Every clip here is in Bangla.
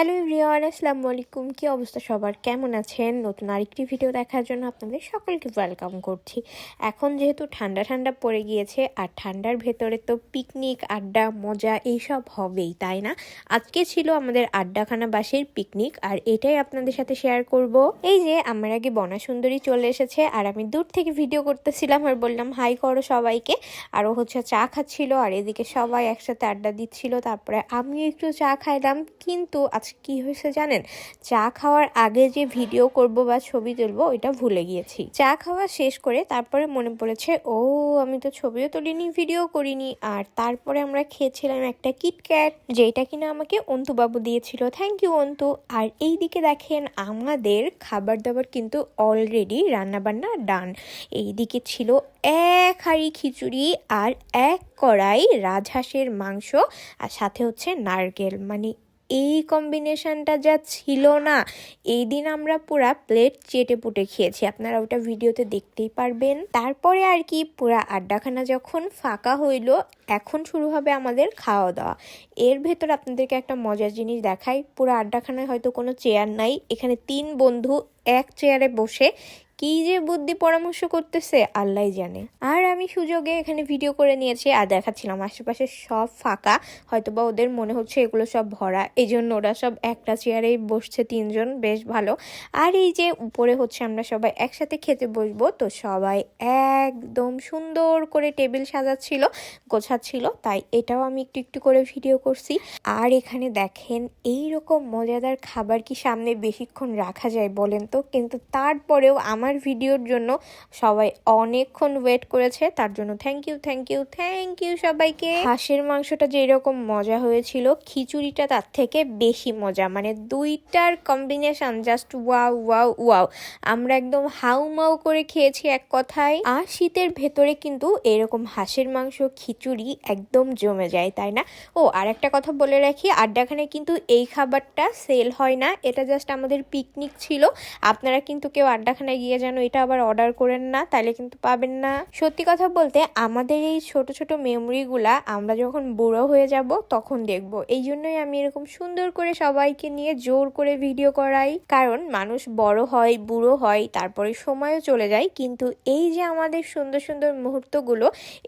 হ্যালো এভরিওয়ান, আসসালামু আলাইকুম। কি অবস্থা সবার? কেমন আছেন? নতুন আরেকটি ভিডিও দেখার জন্য আপনাদের সকলকে ওয়েলকাম করছি। এখন যেহেতু ঠান্ডা ঠান্ডা পড়ে গিয়েছে, আর ঠান্ডার ভেতরে তো পিকনিক আড্ডা, মজা এইসব হবেই, তাই না? আজকে ছিল আমাদের আড্ডাখানা বাসের পিকনিক আর এটাই আপনাদের সাথে শেয়ার করব। এই যে, আমার আগে বনা সুন্দরী চলে এসেছে, আর আমি দূর থেকে ভিডিও করতেছিলাম আর বললাম, হাই, করো সবাইকে। আর ও হচ্ছে চা খাচ্ছিল, আর এদিকে সবাই একসাথে আড্ডা দিচ্ছিল, তারপরে আমি একটু চা খাইলাম, কিন্তু আজকে কি হয়েছে জানেন? চা খাওয়ার আগে যে ভিডিও করব বা ছবি তুলবো, ওইটা ভুলে গিয়েছি। চা খাওয়া শেষ করে তারপরে মনে পড়েছে, ও, আমি তো ছবিও তুলিনি, ভিডিও করিনি। আর তারপরে আমরা খেয়েছিলাম একটা কিটক্যাট যেটা কিনা আমাকে অন্তুবাবু দিয়েছিল। Thank you Antu. আর এই দিকে দেখেন, আমাদের খাবার দাবার কিন্তু অলরেডি রান্নাবান্না ডান এইদিকে ছিল এক হাঁড়ি খিচুড়ি আর এক কড়াই রাজহাঁসের মাংস, আর সাথে হচ্ছে নারকেল। মানে এই কম্বিনেশনটা যা ছিল না, এই দিন আমরা পুরা প্লেট চেটে পুটে খেয়েছি। আপনারা ওটা ভিডিওতে দেখতেই পারবেন। তারপরে আর কি, পুরা আড্ডাখানা যখন ফাঁকা হইল, এখন শুরু হবে আমাদের খাওয়া দাওয়া এর ভেতর আপনাদেরকে একটা মজার জিনিস দেখাই। পুরো আড্ডাখানায় হয়তো কোনো চেয়ার নাই। এখানে তিন বন্ধু এক চেয়ারে বসে কি যে বুদ্ধি পরামর্শ করতেছে আল্লাহ জানে। আর আমি সুযোগে এখানে ভিডিও করে নিয়েছি, আর দেখাচ্ছিলাম, আশেপাশে সব ফাঁকা। হয়তো বা ওদের মনে হচ্ছে এগুলো সব ভরা। এই জন্য ওরা সব একটা চেয়ারেই বসছে তিনজন, বেশ ভালো। আর এই যে উপরে হচ্ছে আমরা সবাই একসাথে খেতে বসবো, তো সবাই একদম সুন্দর করে টেবিল সাজাচ্ছিল, গোছাচ্ছিল, তাই এটাও আমি একটু একটু করে ভিডিও করছি। আর এখানে দেখেন এই রকম মজাদার খাবার কি সামনে বেশিক্ষণ রাখা যায় বলেন তো? কিন্তু তারপরেও আমার ভিডিওর জন্য সবাই অনেকক্ষণ ওয়েট করেছে, তার জন্য thank you thank you thank you সবাইকে। হাঁসের মাংসটা যেরকম মজা হয়েছিল, খিচুড়িটা তার থেকে বেশি মজা মানে দুইটার combination just wow wow wow আমরা একদম হাউ মাউ করে খেয়েছি এক কথায়। আর শীতের ভেতরে কিন্তু এরকম হাঁসের মাংস, খিচুড়ি একদম জমে যায়, তাই না? ও, আর একটা কথা বলে রাখি, আড্ডাখানে কিন্তু এই খাবারটা সেল হয় না, এটা জাস্ট আমাদের পিকনিক ছিল। আপনারা কিন্তু কেউ আড্ডাখানায় গিয়ে যেন এটা আবার অর্ডার করেন না তাহলে কিন্তু পাবেন না। সত্যি কথা বলতে, আমাদের এই ছোট ছোট মেমোরিগুলা আমরা যখন বুড়ো হয়ে যাব, তখন দেখব। এই জন্যই আমি এরকম সুন্দর করে সবাইকে নিয়ে জোর করে ভিডিও করাই। কারণ মানুষ বড় হয়, বুড়ো হয়, তারপরে সময়ও চলে যায়। কিন্তু এই যে আমাদের সুন্দর সুন্দর মুহূর্তগুলো,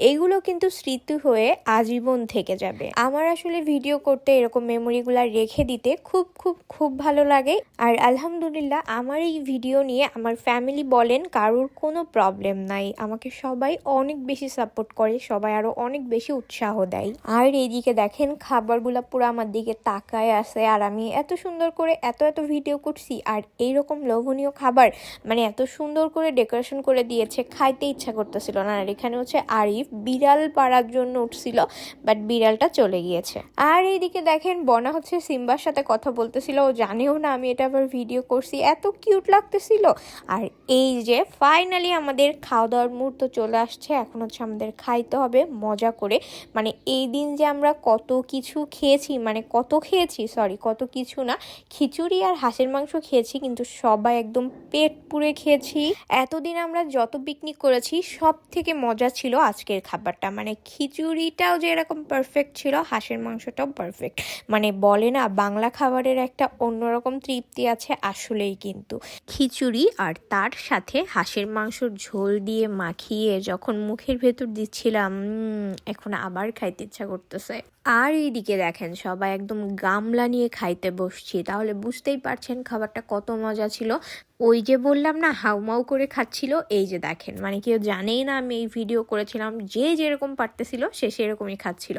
এইগুলো কিন্তু স্মৃতি হয়ে আজীবন থেকে যাবে। আমার আসলে ভিডিও করতে এরকম মেমোরিগুলা রেখে দিতে খুব খুব খুব ভালো লাগে। আর আলহামদুলিল্লাহ, আমার এই ভিডিও নিয়ে আমার ফ্যামিলি বলেন, কারোর কোনো প্রবলেম নাই। আমাকে সবাই অনেক বেশি সাপোর্ট করে, সবাই আরও অনেক বেশি উৎসাহ দেয়। আর এইদিকে দেখেন, খাবারগুলা পুরো আমার দিকে তাকায় আছে, আর আমি এত সুন্দর করে এত এত ভিডিও করছি, আর এইরকম লোভনীয় খাবার মানে এত সুন্দর করে ডেকোরেশন করে দিয়েছে, খাইতে ইচ্ছা করতেছিল না। আর এখানে হচ্ছে আরিফ বিড়াল পাড়ার জন্য উঠছিল বাট বিড়ালটা চলে গিয়েছে। আর এইদিকে দেখেন, বনা হচ্ছে সিম্বার সাথে কথা বলতেছিল, ও জানেও না আমি এটা আবার ভিডিও করছি, এত কিউট লাগতেছিল। আর এই যে ফাইনালি আমাদের খাওয়া দাওয়ার মুহূর্ত চলে আসছে, এখন হচ্ছে আমাদের খাইতে হবে, মজা করে। মানে এই দিন যে আমরা কত কিছু খেয়েছি মানে কত খেয়েছি সরি কত কিছু না, খিচুড়ি আর হাঁসের মাংস খেয়েছি, কিন্তু সবাই একদম পেট পুড়ে খেয়েছি। এতদিন আমরা যত পিকনিক করেছি সব থেকে মজা ছিল আজকের খাবারটা। মানে খিচুড়িটাও যে এরকম পারফেক্ট ছিল, হাঁসের মাংসটাও পারফেক্ট মানে বলে না, বাংলা খাবারের একটা অন্যরকম তৃপ্তি আছে আসলেই কিন্তু। খিচুড়ি আর তার সাথে হাঁসের মাংসর ঝোল দিয়ে মাখিয়ে যখন মুখের ভেতর দিচ্ছিলাম এখন আবার খাইতে ইচ্ছা করতেছে। আর এইদিকে দেখেন, সবাই একদম গামলা নিয়ে খাইতে বসছি। তাহলে বুঝতেই পারছেন খাবারটা কত মজা ছিল। ওই যে বললাম না, হাউমাউ করে খাচ্ছিল, এই যে দেখেন। মানে কেউ জানেই না আমি এই ভিডিও করেছিলাম, যে যেরকম পারতেছিল সে সেরকমই খাচ্ছিল।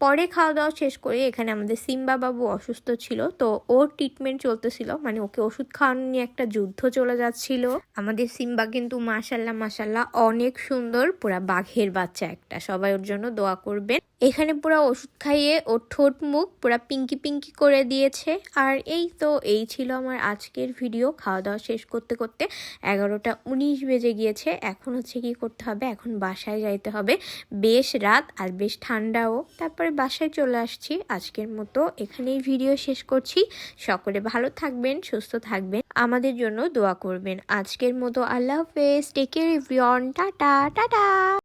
পরে খাওয়া দাওয়া শেষ করে এখানে আমাদের সিম্বা বাবু অসুস্থ ছিল, তো ওর ট্রিটমেন্ট চলতেছিল। মানে ওকে ওষুধ খাওয়ানো নিয়ে একটা যুদ্ধ চলে যাচ্ছিল। আমাদের সিম্বা কিন্তু মাসাল্লাহ মাসাল্লাহ অনেক সুন্দর, পুরা বাঘের বাচ্চা একটা। সবাই ওর জন্য দোয়া করবেন। এখানে পুরা ওষুধ খাইয়ে ওর ঠোঁট মুখ পুরা পিঙ্কি পিঙ্কি করে দিয়েছে। আর এই তো এই ছিল আমার আজকের ভিডিও। খাওয়া দাওয়া শেষ করতে করতে এগারোটা উনিশ বেজে গিয়েছে। এখন হচ্ছে কি করতে হবে? এখন বাসায় যাইতে হবে। বেশ রাত আর বেশ ঠান্ডাও। তারপরে বাসায় চলে আসছি। আজকের মতো এখানেই ভিডিও শেষ করছি। সকলে ভালো থাকবেন, সুস্থ থাকবেন, আমাদের জন্য দোয়া করবেন। আজকের মতো আল্লাহ হাফেজ। Take care everyone tata tata.